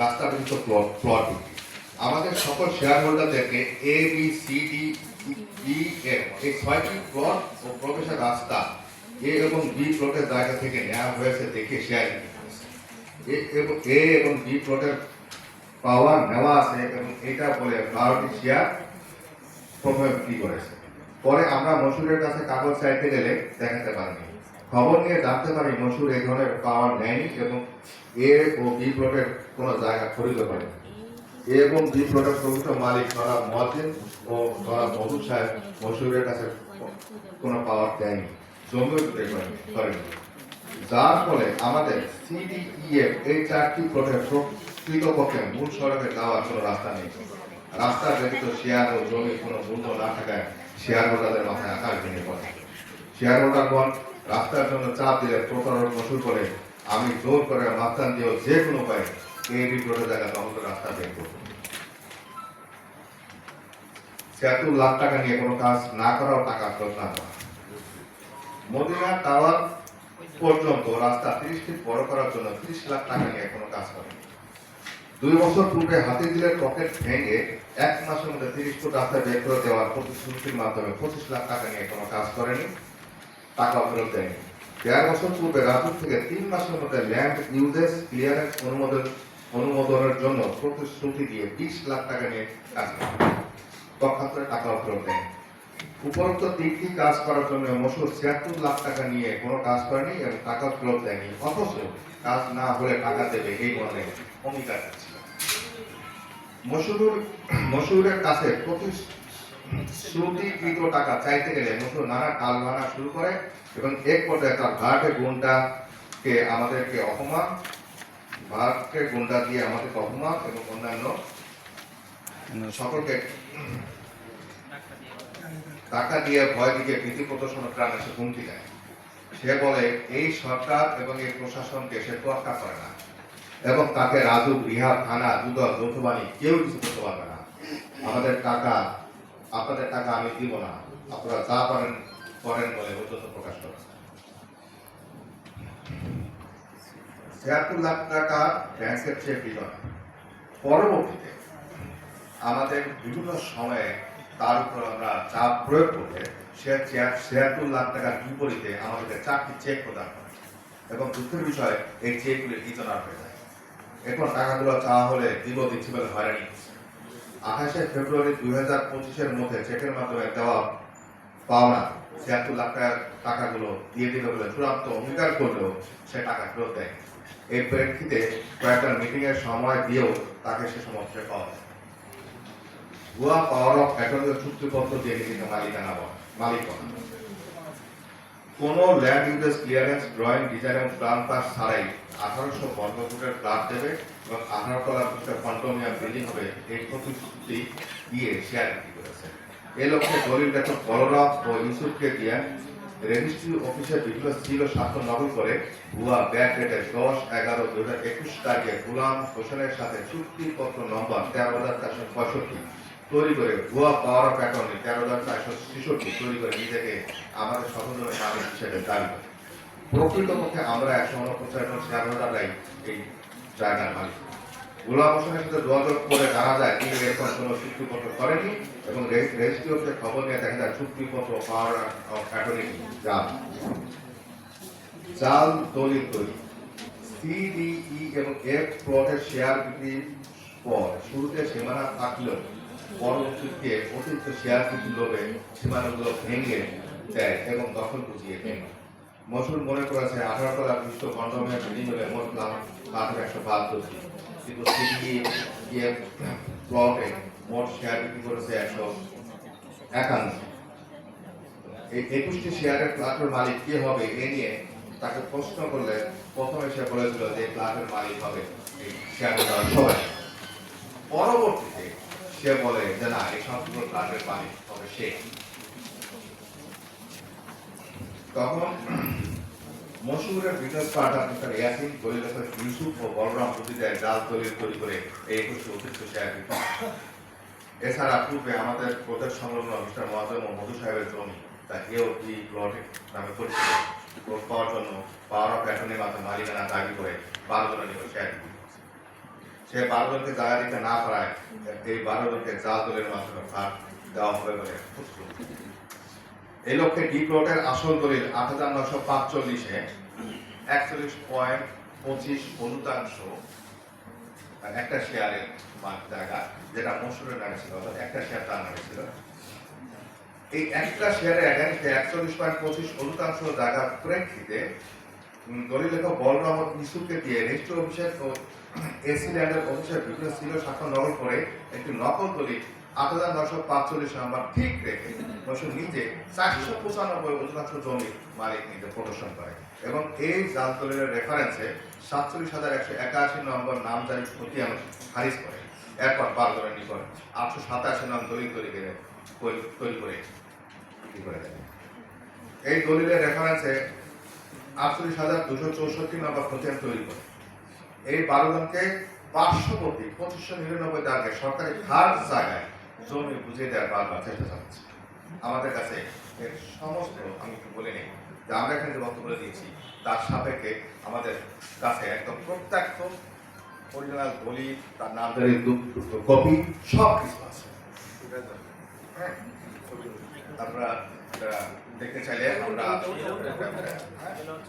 রাস্তা বিহিত plot plot আমাদের সকল share হোল্ডারদেরকে A B C D E F এই ছয়টি প্লট ও প্রবেশের রাস্তা এ এবং বি প্লটের জায়গা থেকে নেওয়া হয়েছে দেখে শেয়ার এ এবং বি প্লটের পাওয়ার নেওয়া আছে এবং এটা বলে বারোটি শেয়ার প্রথমে বিক্রি করেছে। পরে আমরা মসুরের কাছে কাগজ চাইতে গেলে দেখাতে পারিনি। খবর নিয়ে জানতে পারি মসুর এই ধরনের পাওয়ার নেয়নি এবং এ ও বি প্লটের কোনো জায়গা খরিদ করেনি এ এবং বি প্লটের প্রকৃত মালিক ধরা মহাজিন ও ধরা মধু সাহেব মসুরের কাছে কোনো পাওয়ার দেয়নি, জমিও করেনি যার ফলে আমাদের সিডিইএফ এই চারটি প্লটের প্রকৃতপক্ষে মূল সড়কে যাওয়ার কোনো রাস্তা নেই। রাস্তা ব্যতীত শেয়ার ও জমির কোনো মূল্য না থাকায় শেয়ার হোল্ডারদের মাথায় আকাশ ভেঙে পড়ে। শেয়ার হোল্ডারগণ রাস্তার জন্য চাপ দিলে প্রতারক বসুল করে আমি জোর করে মাস্তান দিয়েও যে কোনো উপায়ে এই বিপ্লবের জায়গা দখল করে রাস্তা বের করব। ছিয়াত্তর লাখ টাকা নিয়ে কোনো কাজ না করাও টাকা ফেরত না করা। মদিনা টাওয়ার পর্যন্ত রাস্তা তিরিশ ফিট বড় করার জন্য ত্রিশ লাখ টাকা নিয়ে কোনো কাজ করেনি। দুই বছর পূর্বে হাতিঝিলের পকেট ভেঙে এক মাসের মধ্যে তিরিশ ফুট রাস্তা বের করে দেওয়ার প্রতিশ্রুতির মাধ্যমে পঁচিশ লাখ টাকা নিয়ে কোনো কাজ করেনি। টাকা ফেরত দেয়নি। দেড় বছর পূর্বে রাজুর থেকে তিন মাসের মধ্যে ল্যান্ড ইউজেস ক্লিয়ারেন্স অনুমোদন অনুমোদনের জন্য প্রতিশ্রুতি দিয়ে বিশ লাখ টাকা নিয়ে কাজ করে পক্ষান্তরে টাকা ফেরত দেয়নি। উপরোক্ত তিনটি কাজ করার জন্য মসুর ছিয়াত্তর লাখ টাকা নিয়ে কোনো কাজ করেনি এবং টাকা ফেরত দেয়নি। অথচ কাজ না হলে টাকা দেবে এই মর্মে অঙ্গীকার দিচ্ছিল মসুরুর কাছে প্রতিশ্রুতিকৃত টাকা চাইতে গেলে মসুর নানা টাল ভাঙা শুরু করে এবং এক পর্যায়ে তার ভাড়াটে গুন্ডাকে আমাদেরকে অপমান ভাড়াটে গুন্ডা দিয়ে আমাদেরকে অপমান এবং অন্যান্য সকলকে টাকা দিয়ে ভয় দিকে ভীতি প্রদর্শন প্রাণ এসে হুমকি দেয়। সে বলে, এই সরকার এবং এই প্রশাসনকে সে তোয়াক্কা করে না এবং তাকে রাজু রিহা থানা দুদক যৌথবাণী কেউ কিছু করতে পারবে না। আমাদের টাকা আপনাদের টাকা আমি দিব না। আপনারা যা পারেন, করেন বলে ঔদ্ধত্য প্রকাশ করে। ছিয়াত্তর লাখ টাকা ব্যাংকের চেয়ে পরবর্তীতে আমাদের বিভিন্ন সময়ে তার উপর আমরা চাপ প্রয়োগ করলে সে ছিয়াত্তর লাখ টাকার বিপরীতে আমাদেরকে চারটি চেক প্রদান করে। এবং দুঃখের বিষয়, এই চেকগুলি বিতরণ হয়ে যায়। এখন টাকাগুলো চাওয়া হলে দিব দিচ্ছি বলে হয়রানি আঠাশে ফেব্রুয়ারি দুই হাজার পঁচিশের মধ্যে চেকের মাধ্যমে দেওয়া পাওনা ছিয়াত্তর লাখ টাকাগুলো দিয়ে দিল বলে চূড়ান্ত অঙ্গীকার করলেও সে টাকা ফেরত দেয় এর প্রেক্ষিতে কয়েকটা মিটিং এর সময় দিয়েও তাকে সে সমস্ত পাওয়া যায়। পাওয়ার অফ অ্যাটর্নি চুক্তিপত্র দিয়ে নিজেকে মালিকানা মালিকানা কোন land uses clearance drawing design এবং প্ল্যান পাস ছাড়াই আঠারোশো বর্গ ফুটের প্লাট দেবে এবং আঠারো তলা বিশিষ্ট কন্টোমিয়াম বিল্ডিং হবে এই প্রতিশ্রুতি দিয়ে শেয়ার বিক্রি করেছে। এ লক্ষ্যে দলিল লেখক বলরাম ও ইউসুফকে দিয়ে রেজিস্ট্রি অফিসের বিভিন্ন ছিল স্বাক্ষর নকল করে ভুয়া ব্যাক ডেটে দশ এগারো দু হাজার একুশ তারিখে গুলাম হোসেনের সাথে চুক্তিপত্র নম্বর তেরো হাজার চারশো পঁয়ষট্টি তৈরি করে ভুয়া পাওয়ার অ্যাকাউন্টে তেরো হাজার চারশো ছেষট্টি তৈরি করে নিজেকে আমাদের স্বতন্ত্র মালিক হিসেবে দাবি করে। প্রকৃতপক্ষে আমরা একশো উনপঞ্চাশ শেয়ার হোল্ডাররাই এই জায়গার মালিক। গোলাম হোসেনের সাথে যোগাযোগ করে জানা যায় তিনি এরকম কোনো চুক্তিপত্র করেনি এবং রেজিস্ট্রি অফিসে খবর নিয়ে দেখা যায় চুক্তিপত্র পাওয়ার অফ অ্যাটর্নি জাল। জাল দলিল তৈরি। সিডিই এবং এফ প্লটের শেয়ার বিক্রির পর শুরুতে সীমানা থাকলেও পরবর্তীতে অতিরিক্ত শেয়ার বিক্রির লোভে সীমানাগুলো ভেঙে দেয় এবং দখল বুঝিয়ে দেয় মসুর মনে করেছে, আঠারো তলা কন্ডোমিয়াম বিল্ডিং হলে মোট লাভ লাখ একশো বাহাত্তরটি কিন্তু সিডিএ প্লটে মোট শেয়ার বিক্রি করেছে একশো একান্ন। এই একুশটি শেয়ারের প্লাটের মালিক কে হবে এ নিয়ে তাকে প্রশ্ন করলে প্রথমে সে বলেছিল যে প্লাটের মালিক হবে এই শেয়ার সবাই। পরবর্তীতে সে বলে যে না এই সম্পূর্ণ প্লাটের মালিক হবে সে তখন business partner mister Yasin Yusuf ও বলরাম দলিল তৈরি করে এই একুশটি অতিরিক্ত করে। এছাড়া পূর্বে আমাদের প্রদেশ সংলগ্ন মিস্টার ও মধু সাহেবের জমি, তা বি প্লটে নামে পরিচিত পাওয়ার জন্য পাওয়ার অফ অ্যাটর্নির মাধ্যমে মালিকানা দাবি করে বারো জনের করছে। সে বারো জনকে জায়গা দিতে না পারায়, এই বারো জনকে জাল দলের মাধ্যমে ভাগ দেওয়া হবে বলে এই লক্ষ্যে ডি প্লটের আসল দলিল আট হাজার নশো পাঁচচল্লিশে একচল্লিশ পয়েন্ট পঁচিশ অনুতাংশ একটা শেয়ারের জায়গা, যেটা মসুরের নামে ছিল, অর্থাৎ একটা শেয়ার তার নামে ছিল। এই একটা শেয়ারের একচল্লিশ পয়েন্ট পঁচিশ অনুতাংশ জায়গার প্রেক্ষিতে উম, দলিল লেখক বলরাম ইসুফকে দিয়ে রেজিস্ট্রি অফিসের এসি ল্যান্ডের অফিসের বিভিন্ন ছিল স্বাক্ষর নকল করে একটি নকল দলিল আট হাজার নশো পাঁচচল্লিশ নাম্বার ঠিক রেখে মসুর নিজে চারশো পঁচানব্বই অধিকাংশ জমি মালিক নিজে প্রদর্শন করে। এবং এই জাল দলিলের রেফারেন্সে সাতচল্লিশ হাজার একশো একাশি নম্বর নামজারি খতিয়ান খারিজ করে। এরপর বারদরের নিকট আটশো সাতাশি নাম দলিল তৈরি করে তৈরি করে কি করে দেয়। এই দলিলের রেফারেন্সে আটচল্লিশ হাজার দুশো চৌষট্টি নম্বর খতিয়ান তৈরি করে। এই বারো জনকে পার্শ্ববর্তী পঁচিশশো নিরানব্বই দাগে সরকারি খাস জায়গায় জমি বুঝিয়ে দেওয়ার বারবার চেষ্টা চালাচ্ছে। আমাদের কাছে এর সমস্ত আমি একটু বলে নিই যে আমরা এখানে যে বক্তব্য দিয়েছি তার সাপেক্ষে আমাদের কাছে একদম প্রত্যক্ষ অরিজিনাল বলি তার নাম কপি সব কিছু আছে। হ্যাঁ আপনারা দেখতে চাইলে আমরা